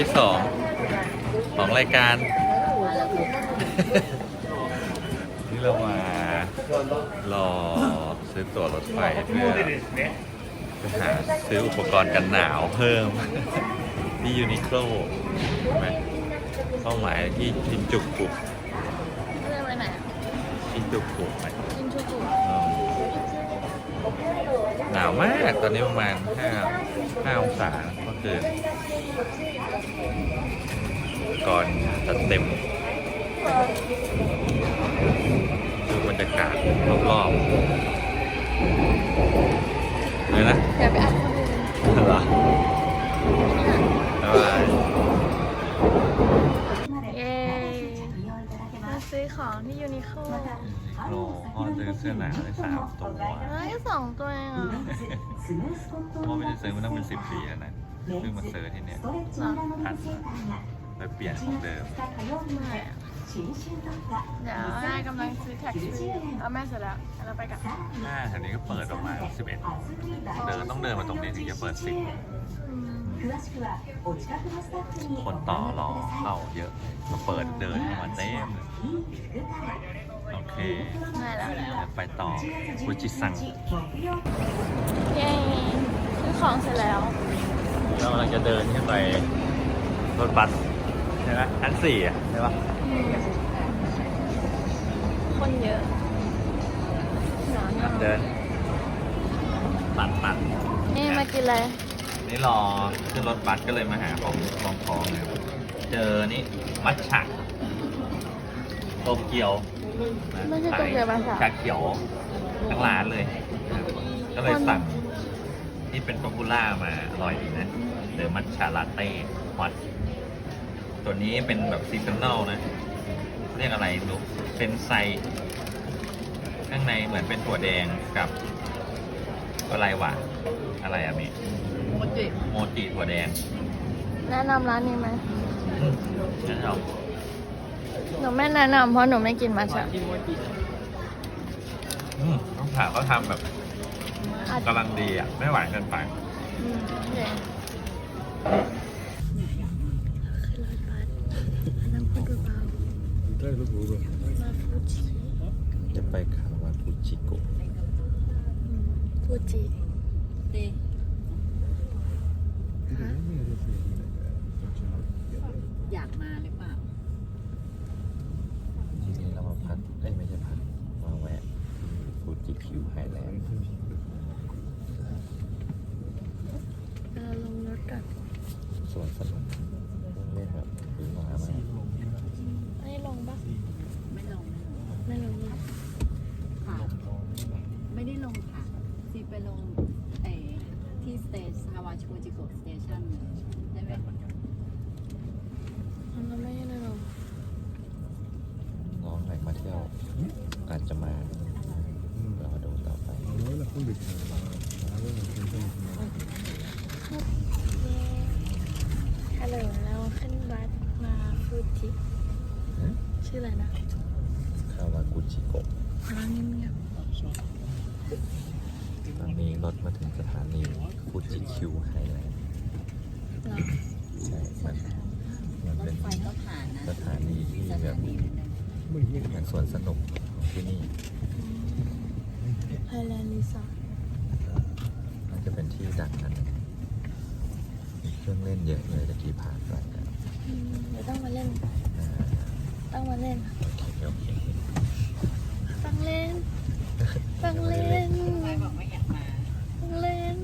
ที่สองของรายการ นี่เรามารอซื้อตั๋วรถไฟเพื่อไปหาซื้ออุปกรณ์กันหนาวเพิ่ม ที่ยูนิโคลใช่ไหมเป้าหมายที่ชินจุกุเรื่องอะไรไหนอะชินจุกุไหมกินชูกุอืมหนาวมากตอนนี้ประมาณ5 5องศาเมื่อคืน ก่อนจะเต็มดูบรรยากาศรอบๆเลยนะอย่าไปอัดคนอื่นเหรอบ๊ายบายเย้มาซื้อของที่ยูนิโคลโลพ่อซื้อเสื้อหนาวได้สามตัวเฮ้ยสองตัวเองเหรอพ่อไม่ได้ซื้อมันต้องเป็นสิบปีแล้วนะ เพิ่งมาซื้อที่เนี่ยพันไปเปลี่ยนของเดิมเมื่อยอะเดี๋ยวแม่กำลังซื้อแท็กซี่เอาแม่เสร็จแล้วเดี๋ยวเราไปกันหน้าแถวนี้ก็เปิดประมาณ11เดินต้องเดินมาตรงนี้ถึงจะเปิด10อืมคนต่อรอเข้าเยอะมาเปิดเดินเข้ามาเต็มเลยโอเคเหนื่อยแล้วเดี๋ยวไปต่อฟูจิซังเย้ซื้อของเสร็จแล้ว เรากำลังจะเดินขึ้นไปรถบัสใช่ไหมอันสี่อะใช่ปะอืมคนเยอะหนาวเดินตัดตัดนี่มากินอะไร นี่รอขึ้นรถบัสก็เลยมาหาของลองของเนี่ยเจอนี่มัทฉะโตเกียวนะไม่ใช่โตเกียวมัทฉะชาเขียวทั้งร้านเลย ก็เลยสั่ง นี่เป็นป๊อปปูล่ามาอร่อยดีนะเดอมัทฉะลาเต้ฮอตตัวนี้เป็นแบบซีซันแนลนะ เรียกอะไรลูกเป็นไซข้างในเหมือนเป็นถั่วแดงกับอะไรวะอะไรอะมีโมจิโมจิถั่วแดงแนะนำร้านนี้ไหมอืมงั้นเอาหนูไม่แนะนำเพราะหนูไม่กินมัทฉะอืมต้องถามเขาทำแบบอาจ กำลังดีอะ ไม่หวานเกินไปอืมโอเคขึ้นรถบัสนั่งพูดเบาๆมาฟูจิจะไปคาวากุจิโกะอืมฟูจิฮะอยากมาหรือเปล่าทีนี้เรามาพักเอ้ยไม่ใช่พักมาแวะฟูจิคิวไฮแลนด์ เราลงรถก่อนสวนสนุกเล่นแบบหรือมามากอันนี้ลงปะไม่ลงไม่ลงนะค่ะไม่ได้ลงค่ะซีไปลงเออที่สเตจฮาวาชูจิโกสเตชันได้ไหมเราไม่ได้ลงน้องไหนมาเที่ยวอาจจะมาเราดูต่อไปฮัล ชื่ออะไรนะคาวากุจิโกะร้านเงียบตอนนี้รถมาถึงสถานีฟูจิคิวไฮแลนด์ๆเหรอใช่มันมันรเป็ถนไฟก็ผ่านนะสถานีที่สแบถาบนีเหมือนกันเหมือนสวนสนุกของที่นี่ไฮแลนด์รีสอร์ทน่าจะเป็นที่ดังนั้นมีเครื่องเล่นเยอะเลยตะกี้ผ่านไปนะอืมเดี๋ยวต้องมาเล่นอ่า ต้องมาเล่นโอเคโอเคต้องเล่นต้องเล่นไปบอกไม่อยากมาต้องเล่น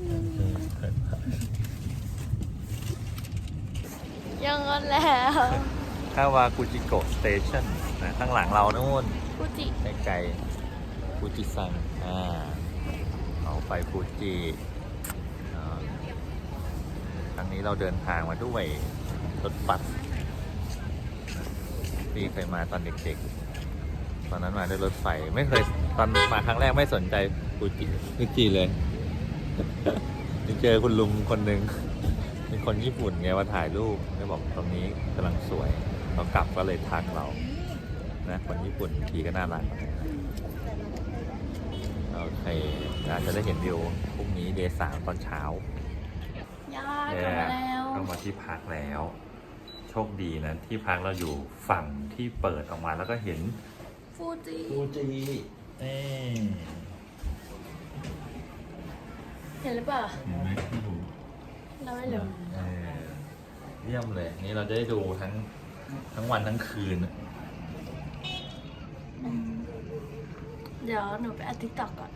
ยังงั้นแล้วคาวากุจิโกะสเตชันนะข้างหลังเรานู่นฟูจิ ไกลๆฟูจิซังอ่าเอาไปฟูจิอ่าครั้งนี้เราเดินทางมาด้วยรถบัส พี่เคยมาตอนเด็กๆ ตอนนั้นมาด้วยรถไฟไม่เคยตอนมาครั้งแรกไม่สนใจฟูจิฟูจิเลยไปเจอคุณลุงคนหนึ่งเป็นคนญี่ปุ่นไงมาถ่ายรูปก็บอกตรงนี้กำลังสวยเรากลับก็เลยทักเรานะคนญี่ปุ่นทีก็น่ารักโอเคอาจจะได้เห็นวิวพรุ่งนี้เดย์สามตอนเช้า ยากกลับมาแล้วต้องมาที่พักแล้ว คดีนะ ที่พักเราอยู่ฝั่งที่เปิดออกมาแล้วก็เห็นฟูจิฟูจิเอ้เห็นหรือเปล่าเห็นไหมไม่รู้เราไม่รู้เออเยี่ยมเลย นี่เราจะได้ดูทั้งทั้งวันทั้งคืนเดี๋ยวหนูไปอัดทิกตอกก่อน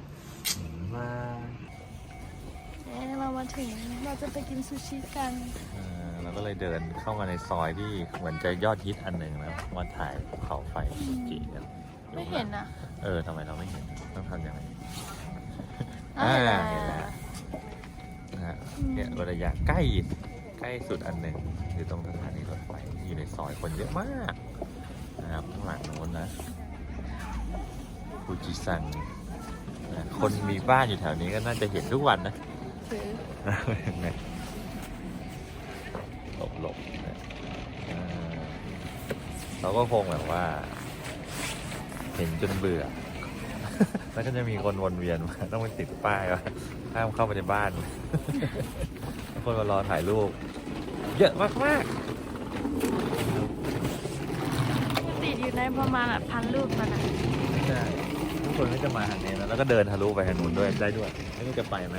ว่าเอ๊ะเรามาถึงเราจะไปกินซูชิกัน เออ เราก็เลยเดินเข้ามาในซอยที่เหมือนจะยอดฮิตอันหนึ่งแล้วมาถ่ายภูเขาไฟฟูจิกันไม่เห็นนะเออทำไมเราไม่เห็นต้องทำยังไงอ่าอ่าเห็นแล้วนะฮะเนี่ยระยะใกล้ใกล้สุดอันหนึ่งอยู่ตรงสถานีรถไฟอยู่ในซอยคนเยอะมากนะครับข้างหลังโน้นนะฟูจิซังนะคนมีบ้านอยู่แถวนี้ก็น่าจะเห็นทุกวันนะถือเห็นไหมหลบหลบนะอ่าเราก็คงแบบว่า เห็นจนเบื่อ แล้วก็จะมีคนวนเวียนมาต้องไปติดป้ายว่าห้ามเข้าไปในบ้าน คนมารอถ่ายรูป เยอะมากมากติดอยู่ในประมาณแบบพันรูปมันอะๆใช่ทุกคนก็จะมาทางนี้นะแล้วก็เดินทะลุไปทางนู้นด้วยได้ด้วยไม่รู้จะไปไหม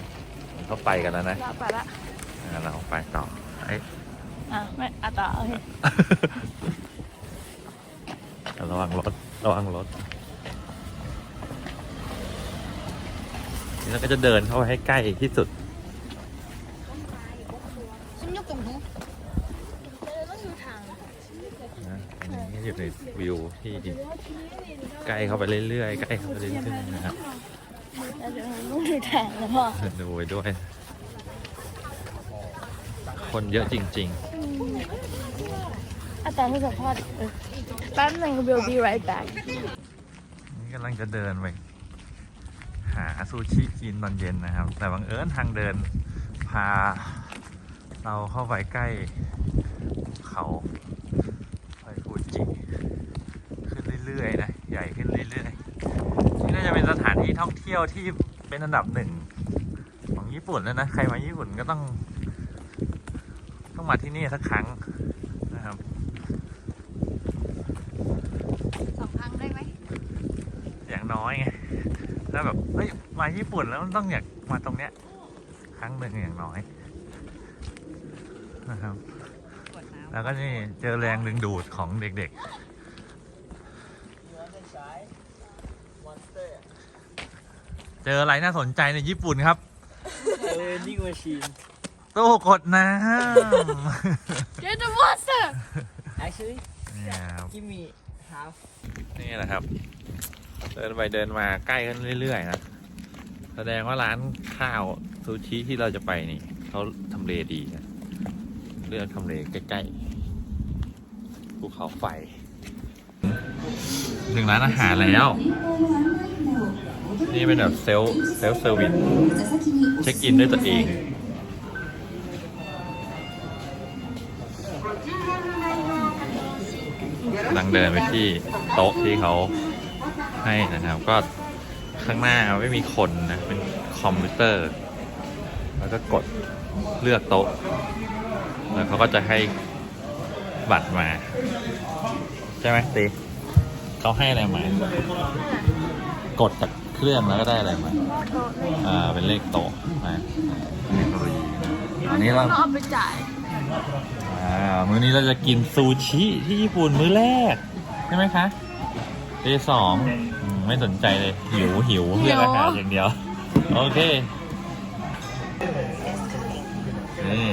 เขาไปกันแล้วนะละไปละอ่าเราไปต่อเอ้ยอะไม่อะต่อโอเคระวังรถระวังรถนี่เราก็จะเดินเข้าไปให้ใกล้ที่สุด ฉันยกตรงนู้นต้องดูทางนะอันนี้อยู่ในวิวที่ใกล้เข้าไปเรื่อยๆใกล้เข้าไปเรื่อยๆนะครับแล้วเดี๋ยวต้องดูทางแล้วพ่อดูไปด้วย คนเยอะจริงอะตอนที่สัมภาษณ์เออแป๊บนึง we'll be right back ๆ นี่กำลังจะเดินไปหาซูชิกินตอนเย็นนะครับ แต่บังเอิญทางเดินพาเราเข้าไปใกล้เขาไฟฟูจิ ขึ้นเรื่อยๆนะ ใหญ่ขึ้นเรื่อยๆ นี่น่าจะเป็นสถานที่ท่องเที่ยวที่เป็นอันดับหนึ่งของญี่ปุ่นแล้วนะ ใครมาญี่ปุ่นก็ต้อง ต้องมาที่นี่สักครั้งนะครับสองครั้งได้ไหมอย่างน้อยไงแล้วแบบเฮ้ยมาญี่ปุ่นแล้วมันต้องอยากมาตรงเนี้ย ครั้งหนึ่งอย่างน้อยนะครับกดน้ำแล้วก็นี่เจอแรงดึงดูดของเด็กๆ เจออะไรน่าสนใจในญี่ปุ่นครับ vending machine. ตู้กดน้ Get the monster Actually, ำเนี่ยครับ give me half. นี่แหละครับ เดินไปเดินมาใกล้ขึ้นเรื่อยๆนะ แสดงว่าร้านข้าวซูชิที่เราจะไปนี่เขาทำเลดีนะเลือกทำเลใกล้ๆภูเขาไฟ ถึงร้านอาหารแล้ว นี่เป็นแบบเซลเซลเซอร์วิสเช็คอินด้วยตัวเอง ลังเดินไปที่โต๊ะที่เขาให้นะครับ ก็ข้างหน้าไม่มีคนนะ เป็นคอมพิวเตอร์ แล้วก็กดเลือกโต๊ะ แล้วเขาก็จะให้บัตรมา ใช่ไหมตีเขาให้อะไรมากดจากเครื่องแล้วก็ได้อะไรมาอ่าเป็นเลขโต๊ะนะเทคโนโลยีอันนี้เราเราเอาไปจ่าย อ่ามื้อนี้เราจะกินซูชิที่ญี่ปุ่นมื้อแรก ใช่ไหมคะเดย์สองอืมไม่สนใจเลย หิวหิวเรื่องอาหารอย่างเดียว โอเค นี่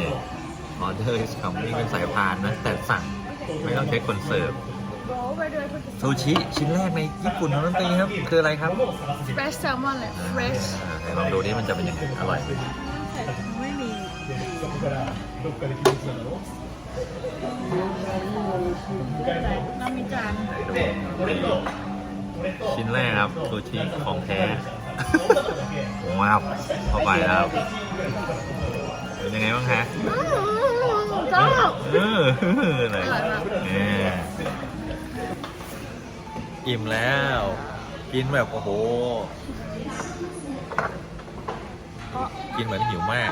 ออเดอร์คำนี่เป็นสายพานนะ แต่สั่งไม่ต้องใช้คนเสิร์ฟซูชิชิ้นแรกในญี่ปุ่นของดนตรีครับ คืออะไรครับ fresh salmon เลย fresh อ่าเดี๋ยวลองดูนี่มันจะเป็นยังไงอร่อยไหม ไม่มี น้ำมีจานชิ้นแรกครับซูชิของแท้ว้าวเข้าไปแล้วเป็นยังไงบ้างฮะชอบเอออะไรอร่อยมากเนี่ยอิ่มแล้ว กินแบบโอ้โห กินเหมือนหิวมาก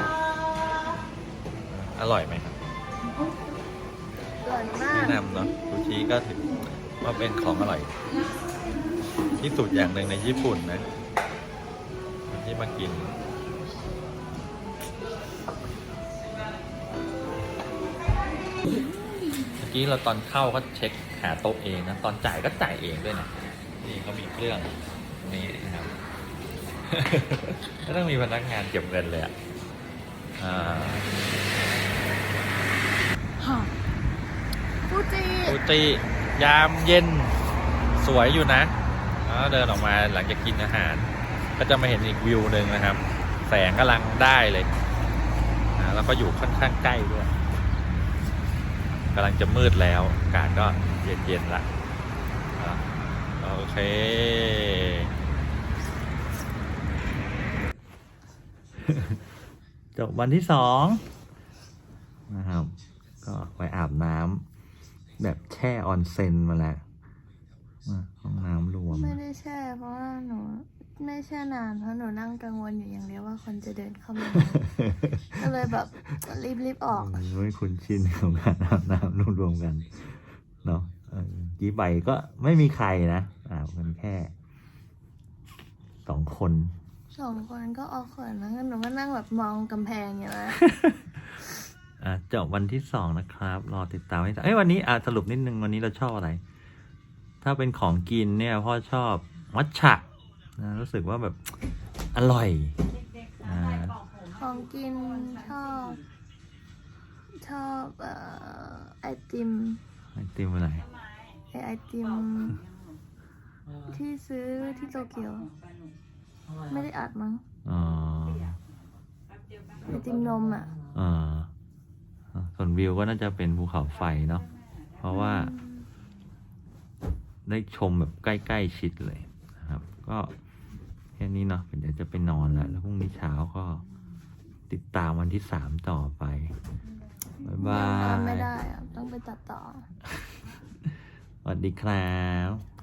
อร่อยไหมครับ อร่อยมากแนะนำเนาะซูชิก็ถือว่าเป็นของอร่อย ที่สุดอย่างหนึ่งในญี่ปุ่นนะที่มากิน เมื่อกี้เราตอนเข้าก็เช็คหาโต๊ะเองนะ ตอนจ่ายก็จ่ายเองด้วยนะนี่เขามีเครื่องนี้นะครับ ก็ต้องมีพนักงานเก็บเงินเลยอะอ่า ฟู จิฟูจิยามเย็นสวยอยู่นะเดินออกมาหลังจากกินอาหาร ก็จะมาเห็นอีกวิวหนึ่งนะครับ แสงกำลังได้เลย แล้วก็อยู่ค่อนข้างใกล้ด้วยกำลังจะมืดแล้วอากาศก็เย็นๆละโอเคจบวันที่สองนะครับ ก็ไปอาบน้ำ แบบแช่ออนเซ็นมาแล้วอะห้องน้ำรวม ไม่ได้แช่เพราะว่าหนูไม่แช่นานเพราะหนูนั่งกังวลอยู่อย่างเดียวว่าคนจะเดินเข้ามาก็เลยแบบรีบรีบๆออกไม่คุ้นชินของการอาบน้ำรวมๆกันเนาะเออกี่ใบก็ไม่มีใครนะอาบกันแค่สองคนสองคนก็ออกเขินแล้วหนูก็นั่งแบบมองกำแพงอย่างนั้นอะ จบวันที่สองนะครับ รอติดตามให้เอ้ยวันนี้อะสรุปนิดนึงวันนี้เราชอบอะไร ถ้าเป็นของกินเนี่ยพ่อชอบมัทฉะนะรู้สึกว่าแบบอร่อยอ่าของกินชอบ ชอบเอ่อไอติมไอติมอะไรไอไอติม ที่ซื้อที่โตเกียว ไม่ได้อัดมั้งอ๋อไอติมนมอะอ่า ส่วนวิวก็น่าจะเป็นภูเขาไฟเนาะเพราะว่า ได้ชมแบบใกล้ ๆ ชิดเลยนะครับ ก็แค่นี้เนาะเดี๋ยวจะไปนอนแล้ว แล้วพรุ่งนี้เช้าก็ติดตามวันที่สามต่อไปบ๊ายบายังยทำไม่ได้อะต้องไปตัดต่อสวัสดีครับ